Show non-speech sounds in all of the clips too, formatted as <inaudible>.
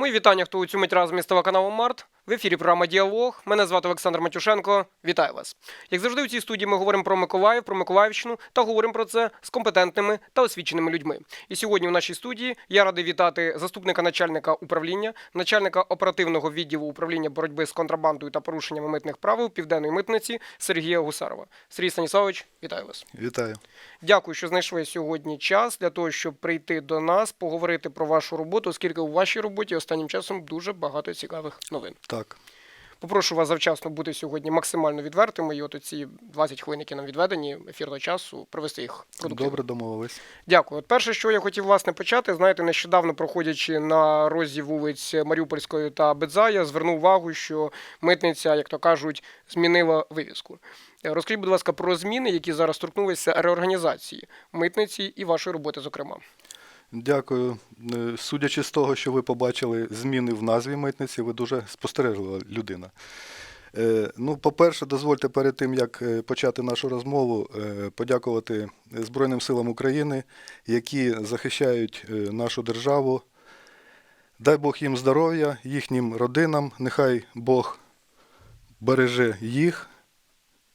Мої вітання, хто у цю мить разом із телеканалом Март. В ефірі програма Діалог. Мене звати Олександр Матюшенко. Вітаю вас. Як завжди, у цій студії ми говоримо про Миколаїв, про Миколаївщину та говоримо про це з компетентними та освіченими людьми. І сьогодні в нашій студії я радий вітати заступника начальника управління, начальника оперативного відділу управління боротьби з контрабандою та порушеннями митних правил південної митниці Сергія Гусарова. Сергій Станіславович, вітаю вас. Вітаю. Дякую, що знайшли сьогодні час для того, щоб прийти до нас, поговорити про вашу роботу, оскільки у вашій роботі останнім часом дуже багато цікавих новин. Так. Попрошу вас завчасно бути сьогодні максимально відвертими. І от ці 20 хвилин, які нам відведені ефірного часу, провести їх продуктивно. Добре домовились. Дякую. От перше, що я хотів власне почати, знаєте, нещодавно проходячи на розі вулиць Маріупольської та Бедзая, звернув увагу, що митниця, як то кажуть, змінила вивіску. Е, Розкажіть, будь ласка, про зміни, які зараз торкнулися реорганізації митниці і вашої роботи, зокрема. Дякую. Е, Судячи з того, що ви побачили зміни в назві митниці, ви дуже спостережлива людина. Е, Ну, по-перше, дозвольте перед тим, як е, почати нашу розмову, подякувати Збройним силам України, які захищають нашу державу. Дай Бог їм здоров'я, їхнім родинам. Нехай Бог береже їх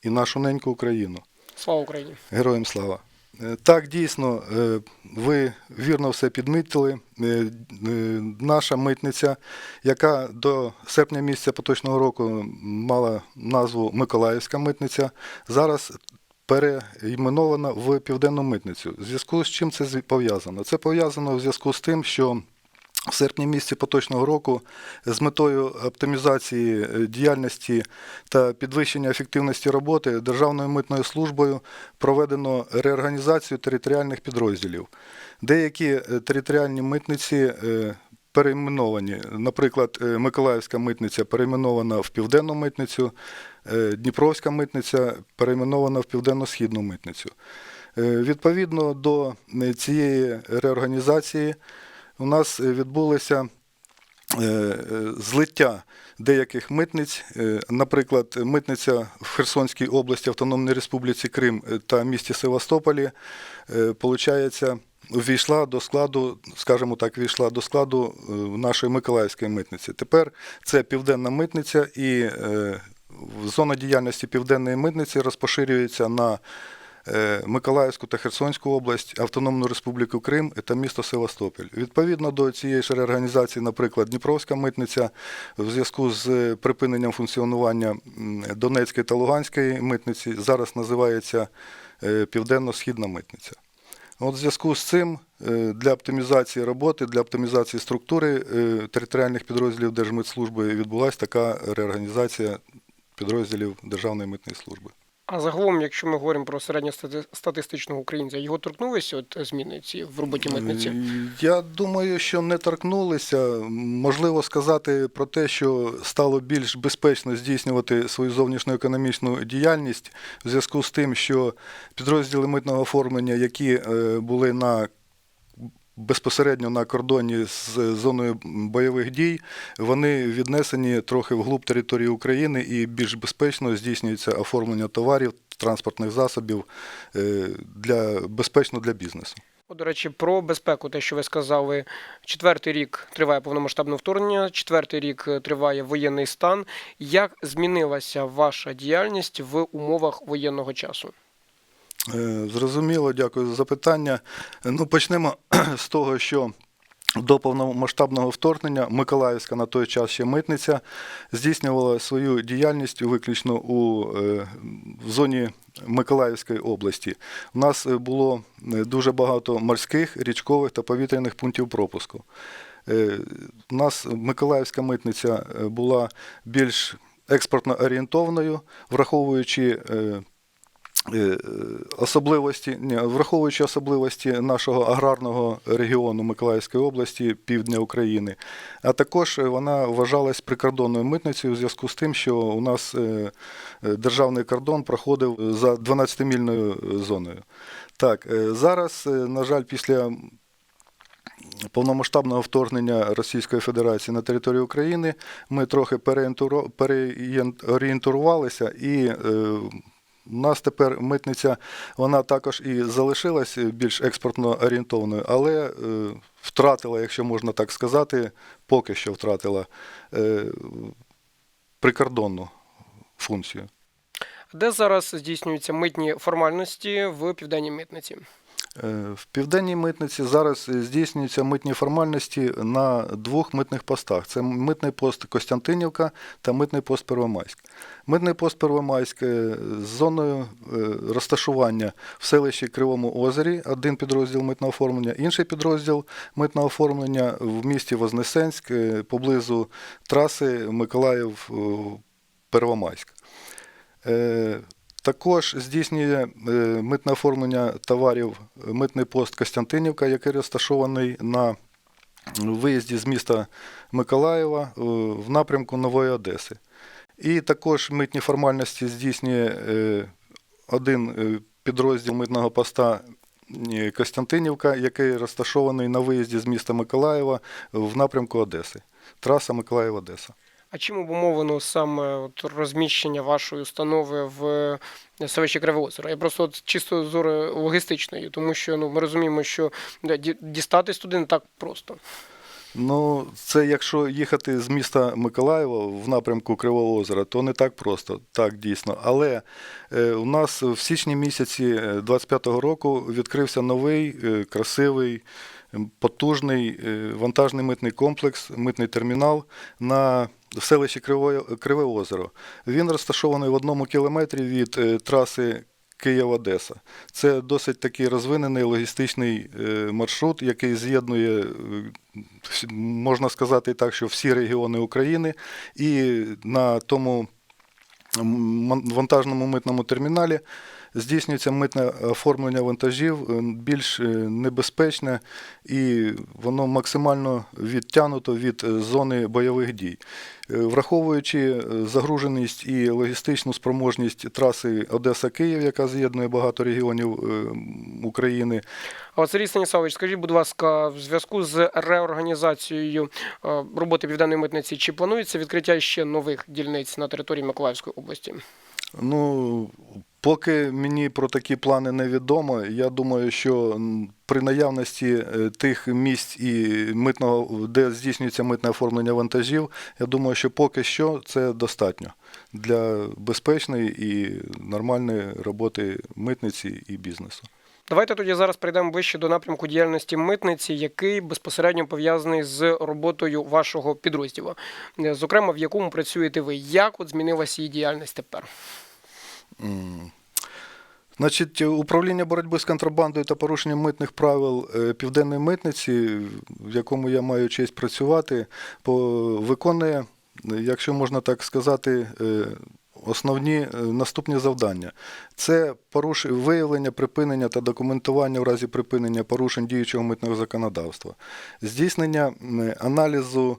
і нашу неньку Україну. Слава Україні! Героям слава. Е, Так, дійсно, е, ви вірно все підмітили. Е, Наша митниця, яка до серпня місяця поточного року мала назву Миколаївська митниця, зараз переіменована в Південну митницю. В зв'язку з чим це пов'язано? Це пов'язано в зв'язку з тим, що в серпні місяці поточного року з метою оптимізації е, діяльності та підвищення ефективності роботи Державною митною службою проведено реорганізацію територіальних підрозділів. Деякі е, територіальні митниці е, перейменовані. Наприклад, Миколаївська митниця перейменована в Південну митницю, Дніпровська митниця перейменована в Південно-Східну митницю. Відповідно до цієї реорганізації у нас е, відбулося е, е, злиття деяких митниць, наприклад, митниця в Херсонській області, Автономній Республіці Крим та місті Севастополі, получається, ввійшла до складу, скажімо так, ввійшла до складу нашої Миколаївської митниці. Тепер це південна митниця і зона діяльності південної митниці розпоширюється на Миколаївську та Херсонську область, Автономну Республіку Крим та місто Севастополь. Відповідно до цієї ж реорганізації, наприклад, Дніпровська митниця в зв'язку з припиненням функціонування Донецької та Луганської митниці зараз називається е, Південно-Східна митниця. От в зв'язку з цим е, для оптимізації роботи, для оптимізації структури е, територіальних підрозділів Держмитслужби відбулася така реорганізація підрозділів Державної митної служби. А загалом, якщо ми говоримо про середньостатистичного українця, його торкнулися от зміни ці в роботі митниці? Я думаю, що не торкнулися. Можливо сказати про те, що стало більш безпечно здійснювати свою зовнішню економічну діяльність в зв'язку з тим, що підрозділи митного оформлення, які е, були на Безпосередньо на кордоні з зоною бойових дій вони віднесені трохи вглуб території України і більш безпечно здійснюється оформлення товарів, транспортних засобів е, для безпечно для бізнесу. До речі, про безпеку, те, що ви сказали, четвертий рік триває повномасштабне вторгнення, четвертий рік е, триває воєнний стан. Як змінилася ваша діяльність в умовах воєнного часу? Е, Зрозуміло, дякую за запитання. Ну, почнемо <clears throat> з того, що до повномасштабного вторгнення Миколаївська на той час ще митниця здійснювала свою діяльність виключно у е, в зоні Миколаївської області. У нас е, було дуже багато морських, річкових та повітряних пунктів пропуску. У нас Миколаївська митниця була більш експортно орієнтованою, враховуючи особливості, враховуючи особливості нашого аграрного регіону Миколаївської області, півдня України, а також вона вважалась прикордонною митницею у зв'язку з тим, що у нас е, е, державний кордон проходив за 12-мільною зоною. Так, е, зараз, е, на жаль, після повномасштабного вторгнення Російської Федерації на територію України ми трохи переорієнтурувалися і е, У нас тепер митниця, вона також і залишилась більш експортно орієнтованою, але е, втратила, якщо можна так сказати, поки що втратила е, прикордонну функцію. Де зараз здійснюються митні формальності в південній митниці? Е, В південній митниці зараз здійснюються митні формальності на двох митних постах: це митний пост Костянтинівка та митний пост Первомайськ. Митний пост Первомайськ е, з зоною е, розташування в селищі Кривому Озері, один підрозділ митного оформлення, інший підрозділ митного оформлення в місті Вознесенськ поблизу траси Миколаїв-Первомайськ. Також здійснює е, митне оформлення товарів е, митний пост Костянтинівка, який розташований на виїзді з міста Миколаєва е, в напрямку Нової Одеси. І також митні формальності здійснює один підрозділ митного поста Костянтинівка, який розташований на виїзді з міста Миколаєва в напрямку Одеси. Траса Миколаїв-Одеса. А чим обумовлено саме от розміщення вашої установи в селищі Криве Озеро? Я просто от чисто з зори логістичної, тому що ну ми розуміємо, що дістатись туди не так просто. Ну, це якщо їхати з міста Миколаєва в напрямку Кривого озера, то не так просто, так дійсно. Але е, у нас в січні місяці 25-го року відкрився новий, е, красивий, потужний е, вантажний митний комплекс, митний термінал на в селищі Кривое, Криве озеро. Він розташований в одному кілометрі від е, траси Київ-Одеса. Це досить такий розвинений логістичний е, маршрут, який з'єднує, е, можна сказати так, що всі регіони України, і на тому вантажному митному терміналі здійснюється митне оформлення вантажів е, більш е, небезпечне і воно максимально відтягнуто від е, зони бойових дій. Е, Враховуючи е, загруженість і логістичну спроможність траси Одеса-Київ, яка з'єднує багато регіонів е, України, А от Сергій Станіславович, скажіть, будь ласка, в зв'язку з реорганізацією е, роботи південної митниці, чи планується відкриття ще нових дільниць на території Миколаївської області? Ну, поки мені про такі плани невідомо, я думаю, що при наявності е, тих місць і митного, де здійснюється митне оформлення вантажів, я думаю, що поки що це достатньо для безпечної і нормальної роботи митниці і бізнесу. Давайте тоді зараз перейдемо ближче до напрямку діяльності митниці, який безпосередньо пов'язаний з роботою вашого підрозділу. Е, Зокрема, в якому працюєте ви. Як от змінилася її діяльність тепер? Значить, управління боротьби з контрабандою та порушенням митних правил е, Південної митниці, в якому я маю честь працювати, виконує, якщо можна так сказати, е, основні е, наступні завдання. Це виявлення, припинення та документування в разі припинення порушень діючого митного законодавства, здійснення аналізу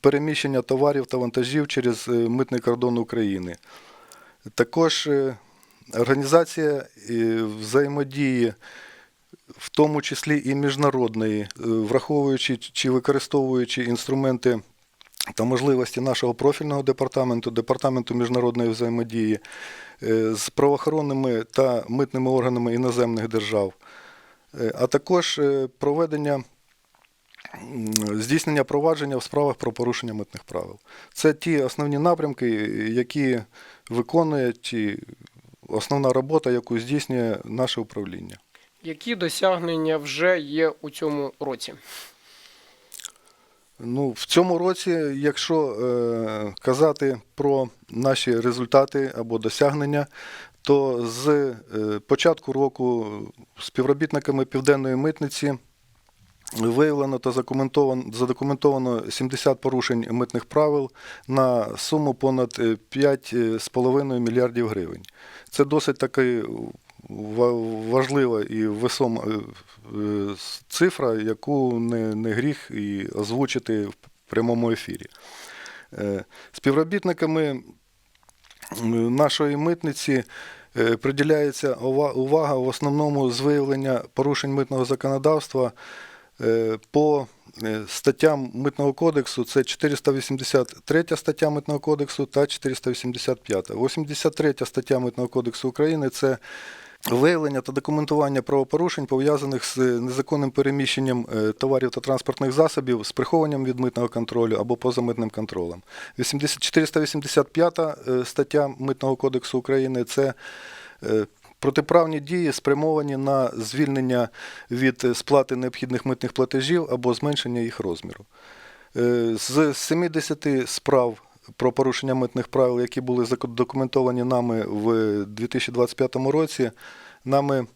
переміщення товарів та вантажів через митний кордон України. Також е, організація е, взаємодії, в тому числі і міжнародної, е, враховуючи чи використовуючи інструменти та можливості нашого профільного департаменту, департаменту міжнародної взаємодії з правоохоронними та митними органами іноземних держав, а також проведення здійснення провадження в справах про порушення митних правил. Це ті основні напрямки, які виконує чи основна робота, яку здійснює наше управління. Які досягнення вже є у цьому році? Ну, в цьому році, якщо е, казати про наші результати або досягнення, то з е, початку року співробітниками Південної митниці виявлено та задокументовано, задокументовано 70 порушень митних правил на суму понад е, 5,5 мільярдів гривень. Це досить таки важлива і весома е, е, цифра, яку не, не гріх і озвучити в прямому ефірі. Е, Співробітниками нашої митниці е, приділяється увага в основному з виявлення порушень митного законодавства е, по е, статтям Митного кодексу це 483 стаття Митного кодексу та 485. 83 стаття Митного кодексу України це виявлення та документування правопорушень, пов'язаних з незаконним переміщенням е, товарів та транспортних засобів з прихованням від митного контролю або поза митним контролем. 80 485 е, стаття Митного кодексу України це е, Протиправні дії спрямовані на звільнення від е, сплати необхідних митних платежів або зменшення їх розміру. Е, З 70 справ про порушення митних правил, які були задокументовані нами в 2025 році, нами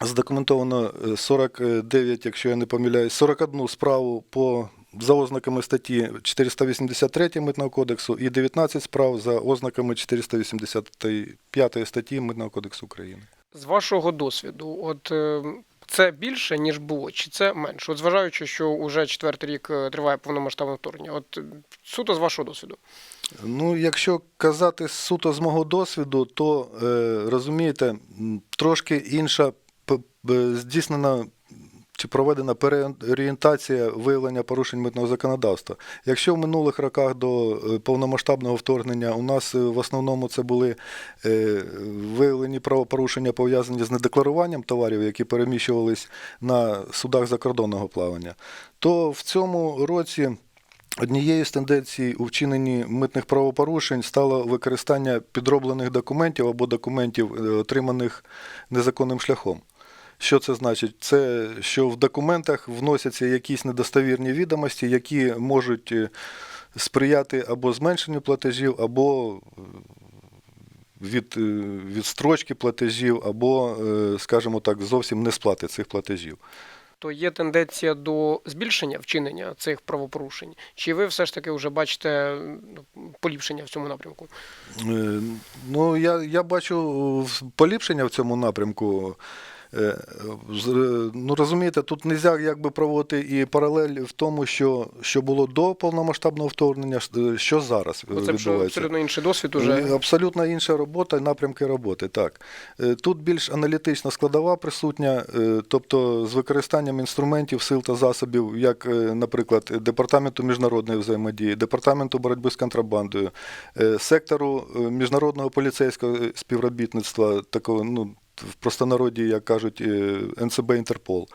задокументовано е, 49, якщо я не помиляюсь, 41 справу по за ознаками статті 483 Митного кодексу і 19 справ за ознаками 485 статті Митного кодексу України. З вашого досвіду, от е, це більше, ніж було, чи це менше? От зважаючи, що вже четвертий рік е, триває повномасштабне вторгнення. От е, суто з вашого досвіду. Ну, якщо казати суто з мого досвіду, то розумієте, трошки інша здійснена чи проведена переорієнтація виявлення порушень митного законодавства. Якщо в минулих роках до е, повномасштабного вторгнення у нас е, в основному це були е, виявлені правопорушення пов'язані з недекларуванням товарів, які переміщувались на судах закордонного плавання, то в цьому році. Однією з тенденцій у вчиненні митних правопорушень стало використання підроблених документів або документів, отриманих незаконним шляхом. Що це значить? Це що в документах вносяться якісь недостовірні відомості, які можуть е, сприяти або зменшенню платежів, або е, від, е, відстрочки платежів, або, скажімо так, зовсім не сплати цих платежів. То є тенденція до збільшення вчинення цих правопорушень? Чи ви все ж таки вже бачите поліпшення в цьому напрямку? Ну, я, я бачу поліпшення в цьому напрямку. Е, з- Ну, розумієте, тут не можна якби проводити і паралель в тому, що, що було до повномасштабного вторгнення, е, що зараз Бо це відбувається. абсолютно інший досвід Е, уже. Абсолютно інша робота, напрямки роботи. Так. Е, Тут більш аналітична складова присутня, е, тобто з використанням інструментів, сил та засобів, як, е, наприклад, Департаменту міжнародної взаємодії, Департаменту боротьби з контрабандою, е, сектору е, міжнародного поліцейського співробітництва, такого, ну, в простонароді, як кажуть, е, НЦБ Інтерпол.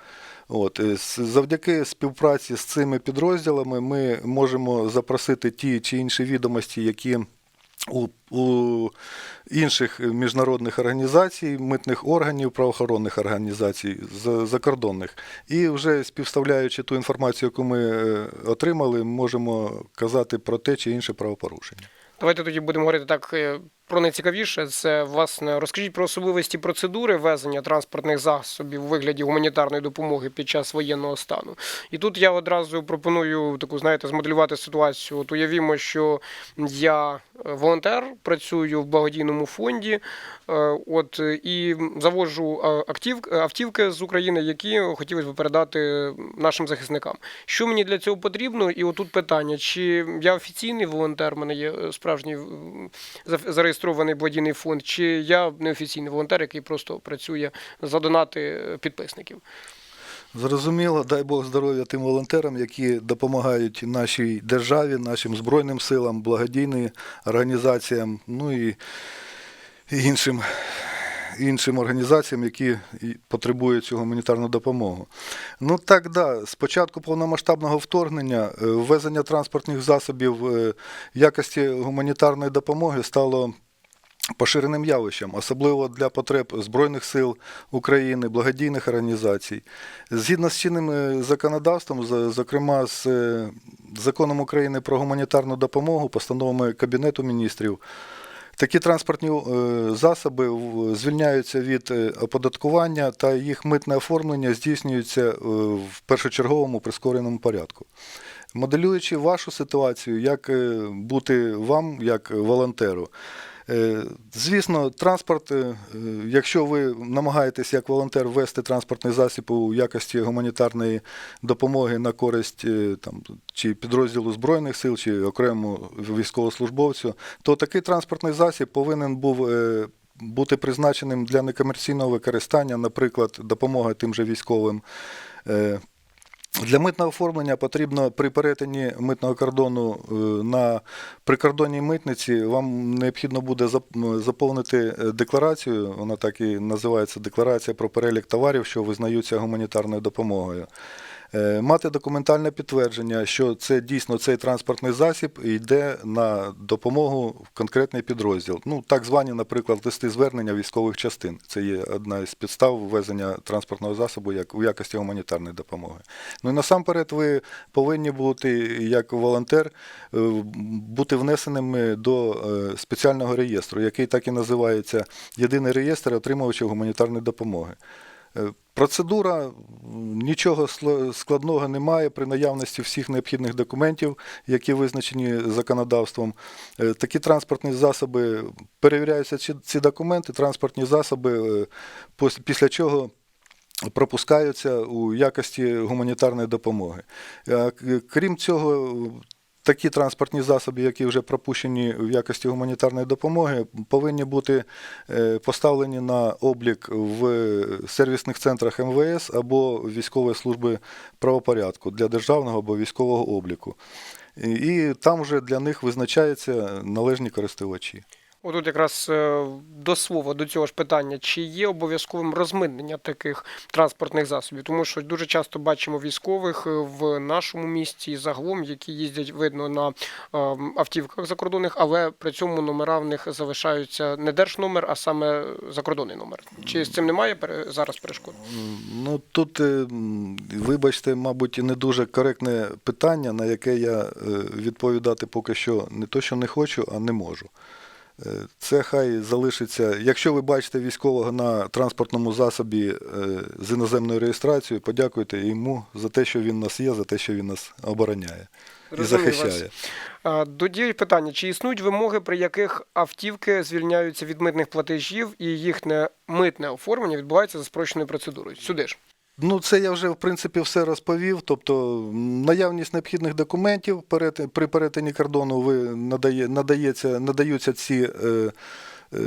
От, е, завдяки співпраці з цими підрозділами ми можемо запросити ті чи інші відомості, які у, у інших міжнародних організацій, митних органів, правоохоронних організацій за- закордонних. І вже співставляючи ту інформацію, яку ми е, отримали, можемо казати про те чи інше правопорушення. Давайте тоді будемо говорити так про найцікавіше. Це власне розкажіть про особливості процедури везення транспортних засобів у вигляді гуманітарної допомоги під час воєнного стану. І тут я одразу пропоную таку, знаєте, змоделювати ситуацію. От уявімо, що я е, волонтер, працюю в благодійному фонді, е, от і заводжу е, актив, автівки з України, які хотілося б передати нашим захисникам. Що мені для цього потрібно? І отут питання: чи я офіційний волонтер, в мене є справжній м, за- зареєстрований благодійний фонд, чи я неофіційний волонтер, який просто працює за донати е, підписників. Зрозуміло, дай Бог здоров'я тим волонтерам, які допомагають нашій державі, нашим Збройним силам, благодійним організаціям, ну і іншим, іншим організаціям, які потребують цю гуманітарну допомогу. Ну так, да, з початку повномасштабного вторгнення е, ввезення транспортних засобів е, якості гуманітарної допомоги стало поширеним явищем, особливо для потреб Збройних сил України, благодійних організацій. Згідно з чинним е, законодавством, зокрема з е, законом України про гуманітарну допомогу, постановами Кабінету міністрів, такі транспортні е, засоби звільняються від оподаткування та їх митне оформлення здійснюється в першочерговому прискореному порядку. Моделюючи вашу ситуацію, як бути вам, як волонтеру, Звісно, транспорт, е, е, якщо ви намагаєтесь як волонтер ввести транспортний засіб у якості гуманітарної допомоги на користь е, там, чи підрозділу Збройних сил, чи окремому військовослужбовцю, то такий транспортний засіб повинен був е, бути призначеним для некомерційного використання, наприклад, допомога тим же військовим. Для митного оформлення потрібно при перетині митного кордону е, на прикордонній митниці вам необхідно буде заповнити е, декларацію, вона так і називається декларація про перелік товарів, що визнаються гуманітарною допомогою. Е, Мати документальне підтвердження, що це дійсно цей транспортний засіб йде на допомогу в конкретний підрозділ. Ну, так звані, наприклад, листи звернення військових частин. Це є одна із підстав ввезення транспортного засобу як у якості гуманітарної допомоги. Ну і насамперед ви повинні бути як волонтер е, бути внесеними до е, спеціального реєстру, який так і називається Єдиний реєстр отримувачів гуманітарної допомоги. Е, Процедура нічого складного немає при наявності всіх необхідних документів, які визначені законодавством. Е, Такі транспортні засоби перевіряються ці, документи, транспортні засоби, е, після чого пропускаються у якості гуманітарної допомоги. Крім цього, такі транспортні засоби, які вже пропущені в якості гуманітарної допомоги, повинні бути е, поставлені на облік в сервісних центрах МВС або військової служби правопорядку для державного або військового обліку. І і там вже для них визначаються належні користувачі. Отут якраз е, до слова до цього ж питання, чи є обов'язковим розмитнення таких транспортних засобів, тому що дуже часто бачимо військових е, в нашому місті і загалом, які їздять видно на е, автівках закордонних, але при цьому номера в них залишаються не держномер, а саме закордонний номер. Чи з цим немає зараз перешкод? Ну тут, вибачте, мабуть, не дуже коректне питання, на яке я відповідати поки що не то, що не хочу, а не можу. Це хай залишиться. Якщо ви бачите військового на транспортному засобі е, з іноземною реєстрацією, подякуйте йому за те, що він нас є, за те, що він нас обороняє і Розумію вас. захищає. А, Тоді питання: чи існують вимоги, при яких автівки звільняються від митних платежів і їхнє митне оформлення відбувається за спрощеною процедурою? Сюди ж. Ну, це я вже в принципі все розповів. Тобто наявність необхідних документів при перетині кордону ви надає, надається, надаються ці. Е, е,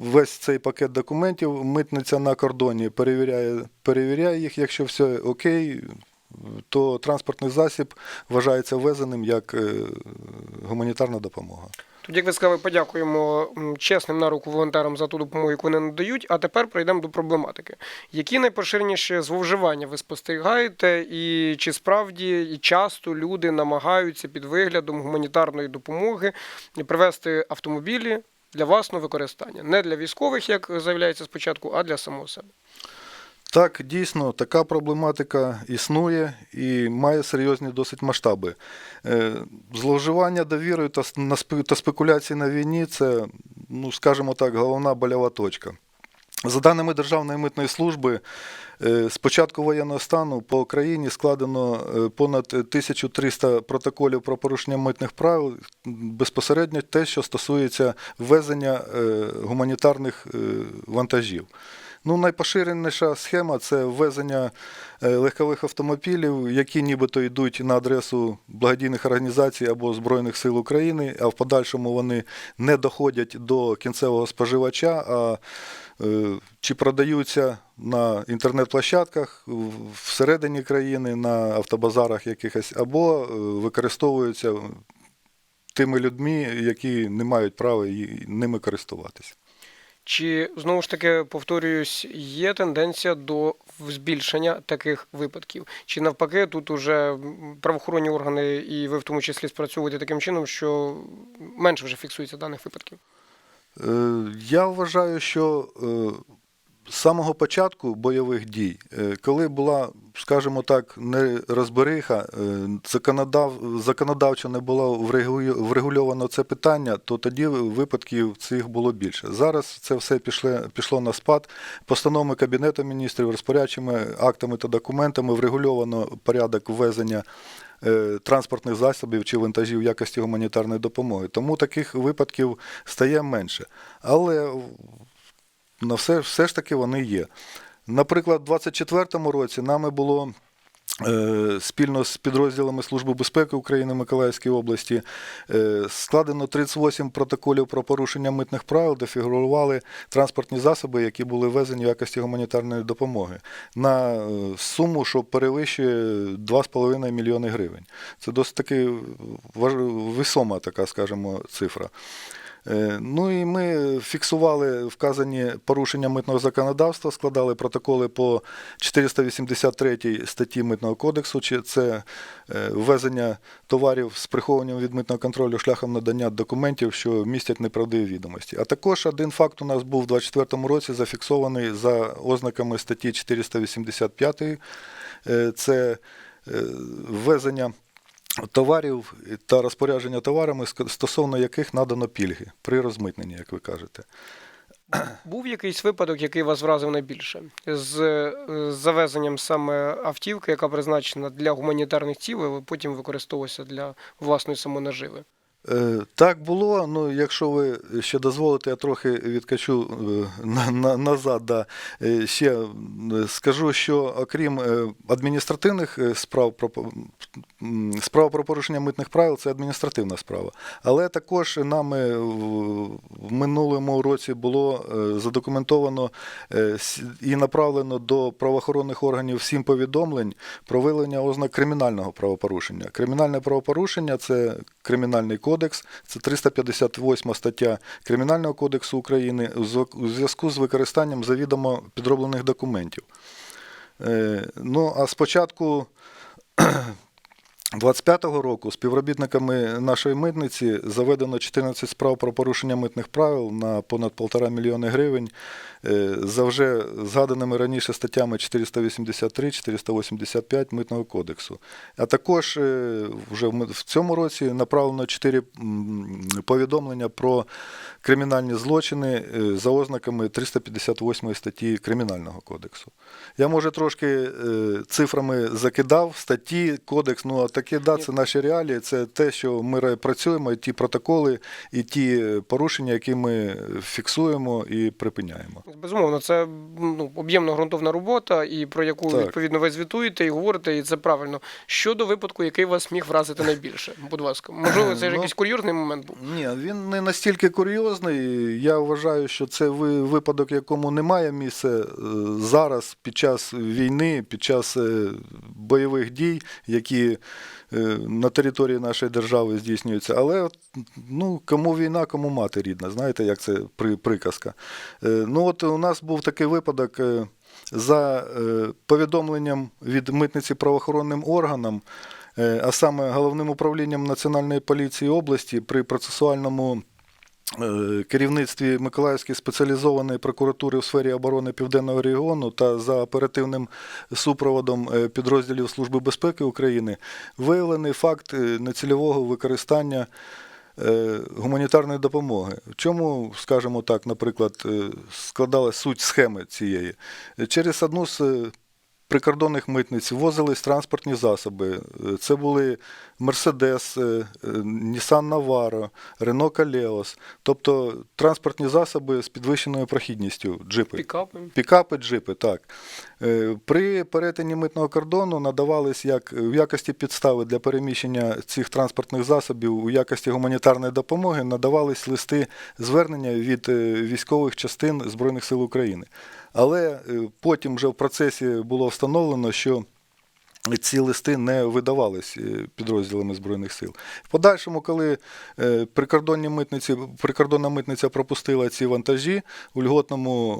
Весь цей пакет документів митниця на кордоні перевіряє, перевіряє їх. Якщо все окей, то транспортний засіб вважається ввезеним як е, гуманітарна допомога. Тоді, як ви сказали, подякуємо чесним на руку волонтерам за ту допомогу, яку вони надають. А тепер прийдемо до проблематики. Які найпоширеніші зловживання ви спостерігаєте, і чи справді і часто люди намагаються під виглядом гуманітарної допомоги привезти автомобілі для власного використання, не для військових, як заявляється спочатку, а для самого себе? Так, дійсно, така проблематика існує і має серйозні досить масштаби. Е, Зловживання довірою та, спекуляції на війні це, ну, скажімо так, головна больова точка. За даними Державної митної служби, е, з початку воєнного стану по Україні складено е, понад 1300 протоколів про порушення митних правил, безпосередньо те, що стосується ввезення гуманітарних вантажів. Ну, найпоширеніша схема це ввезення е, легкових автомобілів, які нібито йдуть на адресу благодійних організацій або Збройних сил України, а в подальшому вони не доходять до кінцевого споживача, а е, чи продаються на інтернет-площадках всередині країни, на автобазарах якихось, або е, використовуються тими людьми, які не мають права ними користуватися. Чи знову ж таки повторююсь, є тенденція до збільшення таких випадків? Чи навпаки, тут уже правоохоронні органи і ви в тому числі спрацьовуєте таким чином, що менше вже фіксується даних випадків? Е, Я вважаю, що е, з самого початку бойових дій, е, коли була, скажімо так, не розбериха, е, законодав, законодавчо не було врегульовано це питання, то тоді випадків цих було більше. Зараз це все пішло, пішло на спад. Постановами Кабінету міністрів, розпорядчими актами та документами врегульовано порядок ввезення е, транспортних засобів чи вантажів якості гуманітарної допомоги. Тому таких випадків стає менше. Але на все, все ж таки вони є. Наприклад, у 2024 році нами було е, спільно з підрозділами Служби безпеки України Миколаївської області е, складено 38 протоколів про порушення митних правил, де фігурували транспортні засоби, які були ввезені в якості гуманітарної допомоги на е, суму, що перевищує 2,5 мільйони гривень. Це досить таки весома така, скажімо, цифра. Е, Ну і ми фіксували вказані порушення митного законодавства, складали протоколи по 483 статті Митного кодексу. Чи це е, ввезення товарів з прихованням від митного контролю шляхом надання документів, що містять неправдиві відомості. А також один факт у нас був у 2024 році зафіксований за ознаками статті 485. Е, Це ввезення товарів та розпорядження товарами, стосовно яких надано пільги при розмитненні, як ви кажете. Був якийсь випадок, який вас вразив найбільше з е, завезенням саме автівки, яка призначена для гуманітарних цілей, але потім використовувалася для власної самонаживи. Е, Так було. Ну, якщо ви ще дозволите, я трохи відкачу е, на, на, назад. Да. Е, Ще скажу, що окрім адміністративних справ про справа про порушення митних правил це адміністративна справа. Але також нами в минулому році було задокументовано і направлено до правоохоронних органів сім повідомлень про виявлення ознак кримінального правопорушення. Кримінальне правопорушення це кримінальний кодекс, це 358 стаття Кримінального кодексу України у зв'язку з використанням завідомо підроблених документів. Е, Ну, а спочатку 25-го року співробітниками нашої митниці заведено 14 справ про порушення митних правил на понад 1,5 мільйони гривень е, за вже згаданими раніше статтями 483, 485 Митного кодексу. А також е, вже в цьому році направлено 4 повідомлення про кримінальні злочини е, за ознаками 358 статті Кримінального кодексу. Я, може, трошки цифрами закидав статті, кодекс, ну а таке да, це наші реалії, це те, що ми працюємо, і ті протоколи, і ті е, порушення, які ми фіксуємо і припиняємо. Безумовно, це ну, об'ємна ґрунтовна робота, і про яку Так. відповідно ви звітуєте і говорите, і це правильно. Щодо випадку, який вас міг вразити найбільше, будь ласка, можливо, це ж Ну, якийсь кур'йозний момент був. Ні, він не настільки курйозний. Я вважаю, що це ви- випадок, якому немає місця е, зараз під час війни, під час е, бойових дій, які на території нашої держави здійснюються. Але ну, кому війна, кому мати рідна. Знаєте, як це приказка. Е, Ну, от у нас був такий випадок. е, За е, повідомленням від митниці правоохоронним органам, е, а саме головним управлінням Національної поліції області при процесуальному е, керівництві Миколаївської спеціалізованої прокуратури у сфері оборони Південного регіону та за оперативним супроводом е, підрозділів Служби безпеки України виявлений факт е, нецільового використання е, гуманітарної допомоги. В чому, скажімо так, наприклад, е, складалась суть схеми цієї? Через одну з е, прикордонних митниць ввозились транспортні засоби. Е, Це були Мерседес, е, Нісан Наваро, Рено Калеос, тобто транспортні засоби з підвищеною прохідністю, джипи. Пікапи. Пікапи, джипи, так. Е, При перетині митного кордону надавались як в якості підстави для переміщення цих транспортних засобів у якості гуманітарної допомоги надавались листи звернення від е, військових частин Збройних сил України. Але е, потім вже в процесі було встановлено, що ці листи не видавались е, підрозділами Збройних сил. В подальшому, коли е, прикордонні митниці, прикордонна митниця пропустила ці вантажі у льготному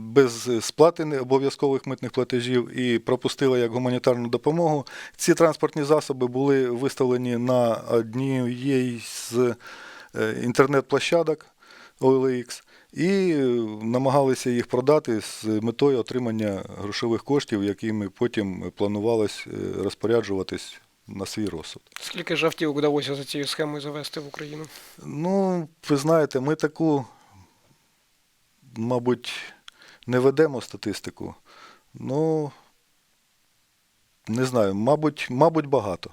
без сплати обов'язкових митних платежів і пропустила як гуманітарну допомогу, ці транспортні засоби були виставлені на одній з інтернет-площадок OLX і е, намагалися їх продати з метою отримання грошових коштів, якими потім планувалось е, розпоряджуватись на свій розсуд. Скільки ж автівок вдалося за цією схемою завести в Україну? Ну, ви знаєте, ми таку, мабуть, не ведемо статистику. Ну, не знаю, мабуть, мабуть, багато.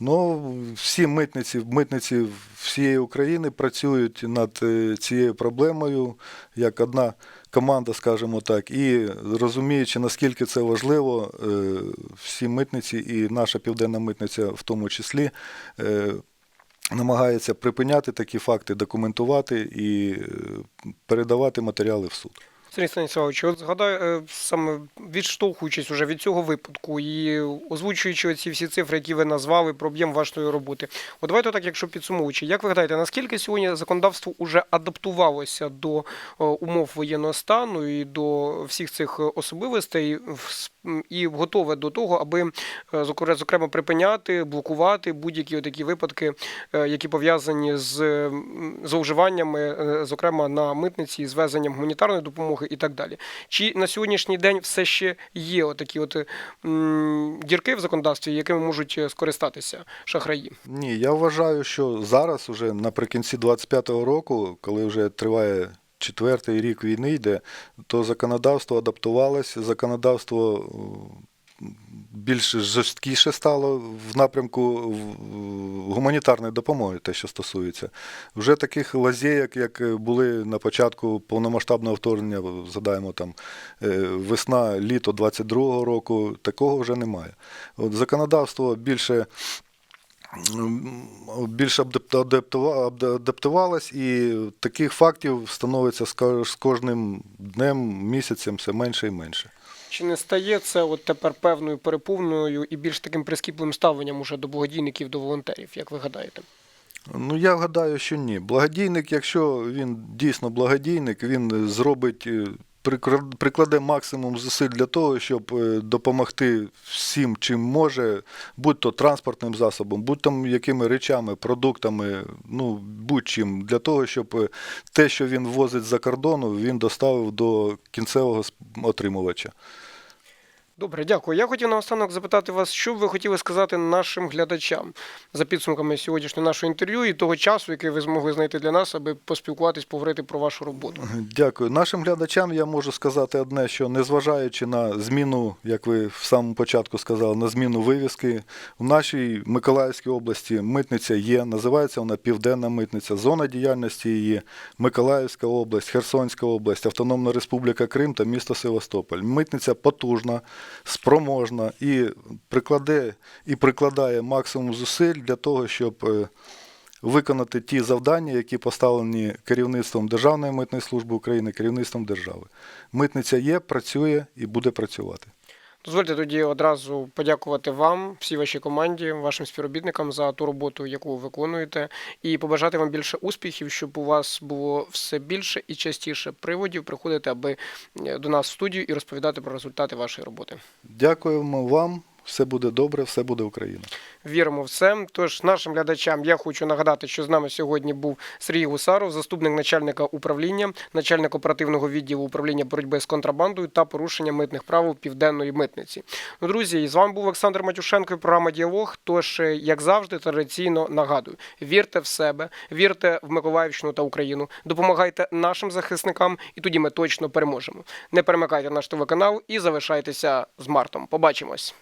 Ну, всі митниці, митниці всієї України працюють над е, цією проблемою як одна команда, скажімо так, і розуміючи, наскільки це важливо, е, всі митниці і наша південна митниця в тому числі. е, Намагається припиняти такі факти, документувати і передавати матеріали в суд. Сергій Станіславович, от згадаю, е, саме відштовхуючись уже від цього випадку і озвучуючи ці всі цифри, які ви назвали про об'єм вашої роботи. От давайте так, якщо підсумовуючи, як ви гадаєте, наскільки сьогодні законодавство вже адаптувалося до е, умов воєнного стану і до всіх цих особливостей і готове до того, аби е, зокрема припиняти, блокувати будь-які такі випадки, які пов'язані з зловживаннями, зокрема на митниці, з везенням гуманітарної допомоги і так далі. Чи на сьогоднішній день все ще є отакі от дірки в законодавстві, якими можуть е, скористатися шахраї? Ні, я вважаю, що зараз, уже наприкінці 25-го року, коли вже триває четвертий рік війни йде, то законодавство адаптувалося, законодавство е, більш жорсткіше стало в напрямку гуманітарної допомоги, те, що стосується. Вже таких лазєєк, як були на початку повномасштабного вторгнення, згадаємо там е, весна, літо 22-го року, такого вже немає. От законодавство більше більше адапт- адаптува- адап- адаптувалась, і таких фактів становиться з кожним днем, місяцем все менше і менше. Чи не стає це от тепер певною переповною і більш таким прискіпливим ставленням уже до благодійників, до волонтерів, як ви гадаєте? Ну, я гадаю, що ні. Благодійник, якщо він дійсно благодійник, він зробить, е, прикладе максимум зусиль для того, щоб е, допомогти всім, чим може, будь то транспортним засобом, будь там якими речами, продуктами, ну будь-чим, для того, щоб е, те, що він возить за кордону, він доставив до кінцевого отримувача. Добре, дякую. Я хотів наостанок запитати вас, що б ви хотіли сказати нашим глядачам за підсумками сьогоднішнього нашого інтерв'ю і того часу, який ви змогли знайти для нас, аби поспілкуватись, поговорити про вашу роботу. Дякую. Нашим глядачам я можу сказати одне, що незважаючи на зміну, як ви в самому початку сказали, на зміну вивіски, в нашій Миколаївській області митниця є, називається вона Південна митниця. Зона діяльності її Миколаївська область, Херсонська область, Автономна Республіка Крим та місто Севастополь. Митниця потужна, спроможна і прикладе і прикладає максимум зусиль для того, щоб. е, виконати ті завдання, які поставлені керівництвом Державної митної служби України, керівництвом держави. Митниця є, працює і буде працювати. Дозвольте тоді одразу подякувати вам, всій вашій команді, вашим співробітникам за ту роботу, яку ви виконуєте, і побажати вам більше успіхів, щоб у вас було все більше і частіше приводів приходити, аби е, до нас в студію і розповідати про результати вашої роботи. Дякуємо вам. Все буде добре, все буде Україна. Віримо в це. Тож нашим глядачам я хочу нагадати, що з нами сьогодні був Сергій Гусаров, заступник начальника управління, начальник оперативного відділу управління боротьби з контрабандою та порушення митних правил південної митниці. Ну, друзі, з вами був Олександр Матюшенко і програма Діалог. Тож, е, як завжди, традиційно нагадую: вірте в себе, вірте в Миколаївщину та Україну, допомагайте нашим захисникам, і тоді ми точно переможемо. Не перемикайте наш телеканал і залишайтеся з Мартом. Побачимось.